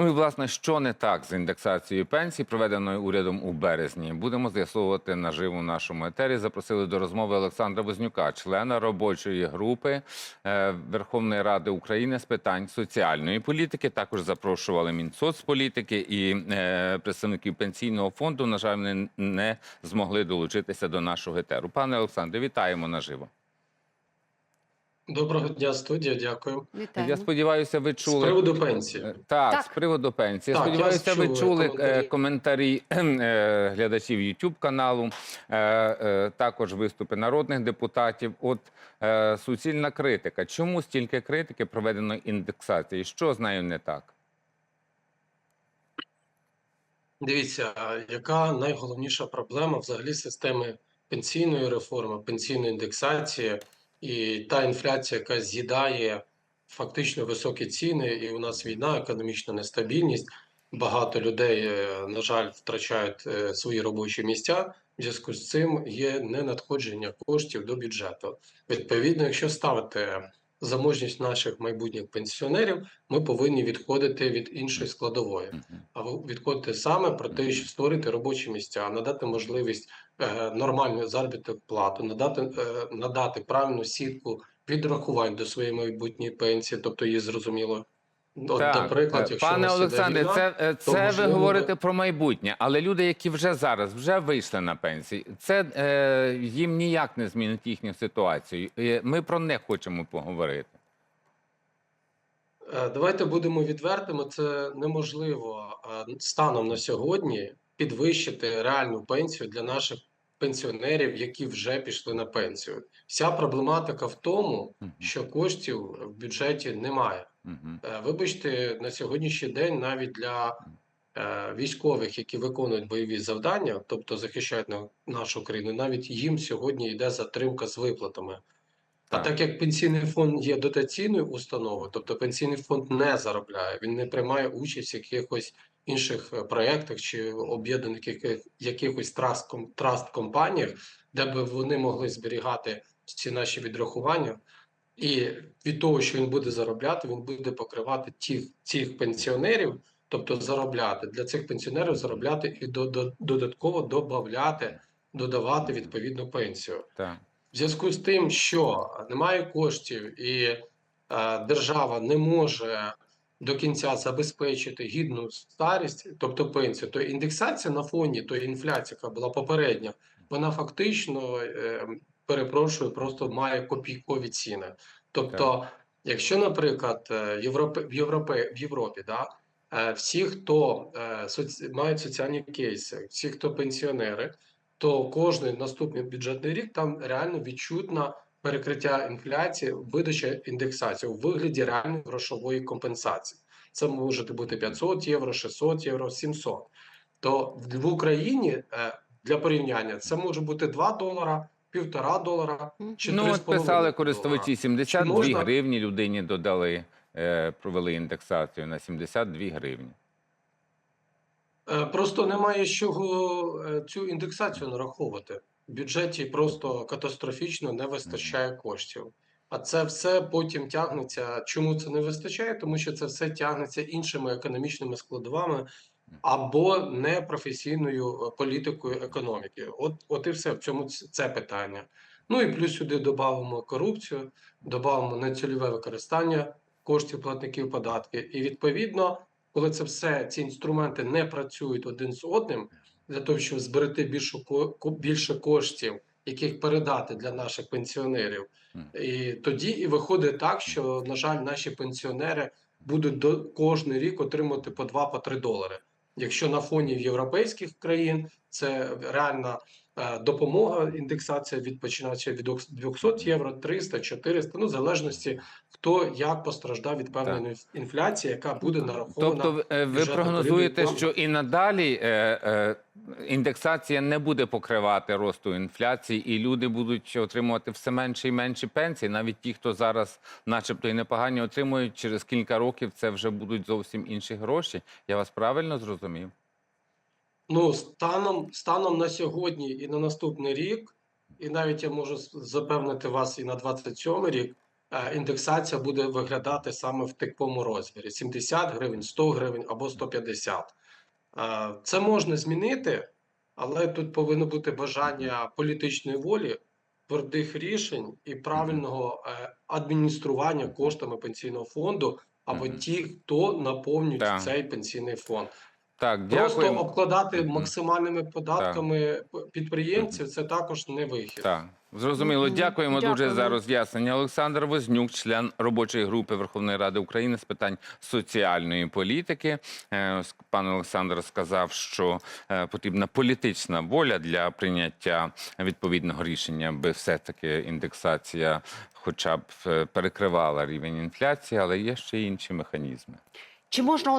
Ну і власне, що не так з індексацією пенсій, проведеною урядом у березні, будемо з'ясовувати наживо нашому етері. Запросили до розмови Олександра Вознюка, члена робочої групи е, Верховної Ради України з питань соціальної політики. Також запрошували Мінсоцполітики і е, представників пенсійного фонду. На жаль, не змогли долучитися до нашого етеру. Пане Олександре, вітаємо наживо. Доброго дня, студія. Дякую. Вітаю. Я сподіваюся, ви З чули приводу пенсії. Е, Так, Так. з приводу пенсії. Так, Сподіваюся, я ви чули коментарі. е, коментарі е, глядачів YouTube каналу, е, е, також виступи народних депутатів. От е, суцільна критика. Чому стільки критики проведено індексації? Що з нею не так? Дивіться, яка найголовніша проблема взагалі системи пенсійної реформи, пенсійної індексації і та інфляція, яка з'їдає фактично високі ціни, і у нас війна, економічна нестабільність. Багато людей, е, на жаль, втрачають е, свої робочі місця. В зв'язку з цим є ненадходження коштів до бюджету. Відповідно, якщо ставити заможність наших майбутніх пенсіонерів, ми повинні відходити від іншої складової. А ви відходите саме про те, що створити робочі місця, надати можливість е, нормальну заробітну плату, надати, е, надати правильну сітку відрахувань до своєї майбутньої пенсії, тобто її зрозуміло. От, Так, наприклад, якщо пане Олександре, війна, це, е, це ви говорите про майбутнє, але люди, які вже зараз вже вийшли на пенсії, це е, їм ніяк не змінить їхню ситуацію. Ми про них хочемо поговорити. Е, Давайте будемо відвертими. Це неможливо е, станом на сьогодні підвищити реальну пенсію для наших пенсіонерів, які вже пішли на пенсію. Вся проблематика в тому, що коштів в бюджеті немає. Е, Вибачте, на сьогоднішній день навіть для е, військових, які виконують бойові завдання, тобто захищають на- нашу країну, навіть їм сьогодні йде затримка з виплатами. А Так. так як пенсійний фонд є дотаційною установою, тобто пенсійний фонд не заробляє, він не приймає участь в якихось інших е, проєктах чи об'єднаних яких- якихось траст, траст компаніях, де би вони могли зберігати ці наші відрахування. І від того, що він буде заробляти, він буде покривати тих цих пенсіонерів, тобто заробляти для цих пенсіонерів заробляти і до, до, додатково додавати, додавати відповідну пенсію. Так. В зв'язку з тим, що немає коштів і е, держава не може до кінця забезпечити гідну старість, тобто пенсію, то індексація на фоні тої інфляції, яка була попередня, вона фактично е, перепрошую, просто має копійкові ціни. Тобто, якщо, наприклад, е, Європи, в Європі, в Європі, да, е, всі, хто е, соці... мають соціальні кейси, всі, хто пенсіонери, то кожний наступний бюджетний рік там реально відчутна перекриття інфляції, видача індексації у вигляді реальної грошової компенсації. Це може бути 500 євро, 600 євро, 700. То в, Україні для порівняння це може бути 2 долара, півтора долара чи Ну, 3,5 от писали долара. користувачі 72 Чи можна- гривні людині додали, е, провели індексацію на 72 гривні. Е, Просто немає з чого е, цю індексацію нараховувати. В бюджеті просто катастрофічно не вистачає коштів. А це все потім тягнеться. Чому це не вистачає? Тому що це все тягнеться іншими економічними складовами або непрофесійною е, політикою економіки. От, от і все в цьому це питання. Ну і плюс сюди додамо корупцію, додамо нецільове використання коштів платників податків. І відповідно, коли це все ці інструменти не працюють один з одним, для того, щоб зберегти більше, більше коштів, яких передати для наших пенсіонерів, і тоді і виходить так, що на жаль, наші пенсіонери будуть до кожний рік отримувати по 2-3 долари. Якщо на фоні європейських країн це реальна допомога, індексація від починаючи від 200 євро, 300, 400, ну в залежності хто як постраждав від певної інфляції, яка буде нарахована. Тобто, е, ви прогнозуєте, що і надалі е, е, індексація не буде покривати росту інфляції, і люди будуть отримувати все менше і менше пенсій. Навіть ті, хто зараз, начебто, і непогані отримують, через кілька років це вже будуть зовсім інші гроші. Я вас правильно зрозумів? Ну, станом, станом на сьогодні і на наступний рік, і навіть я можу запевнити вас і на 27 рік, е, індексація буде виглядати саме в такому розмірі: 70 гривень, 100 гривень або 150. Е, Це можна змінити, але тут повинно бути бажання політичної волі, твердих рішень і правильного е, адміністрування коштами пенсійного фонду або ті, хто наповнюють Так. цей пенсійний фонд. Так, Просто обкладати максимальними податками п- підприємців це також не вихід. Так, зрозуміло. Дякуємо дуже за роз'яснення. Олександр Вознюк, член робочої групи Верховної Ради України з питань соціальної політики. Е, Пан Олександр сказав, що е, потрібна політична воля для прийняття відповідного рішення, аби все-таки індексація хоча б е, перекривала рівень інфляції, але є ще й інші механізми. Чи можна